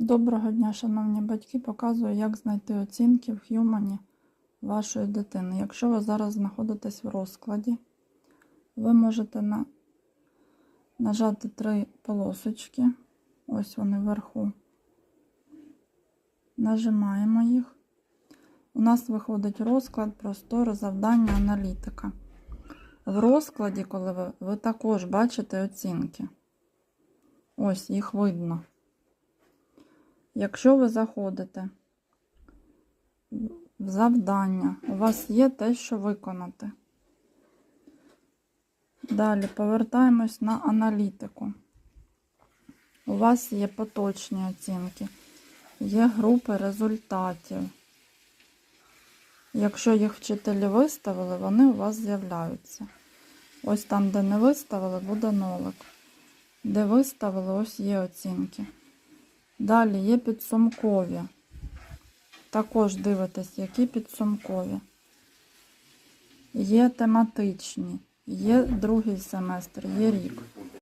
Доброго дня, шановні батьки. Показую, як знайти оцінки в Х'юмані вашої дитини. Якщо ви зараз знаходитесь в розкладі, ви можете на... нажати три полосочки. Ось вони вверху. Нажимаємо їх. У нас виходить розклад, простори, завдання, аналітика. В розкладі, коли ви, ви також бачите оцінки. Ось їх видно. Якщо ви заходите в завдання, у вас є те, що виконати. Далі повертаємось на аналітику. У вас є поточні оцінки, є групи результатів. Якщо їх вчителі виставили, вони у вас з'являються. Ось там, де не виставили, буде нолик. Де виставили, ось є оцінки. Далі є підсумкові. Також дивитесь, які підсумкові. Є тематичні, є другий семестр, є рік.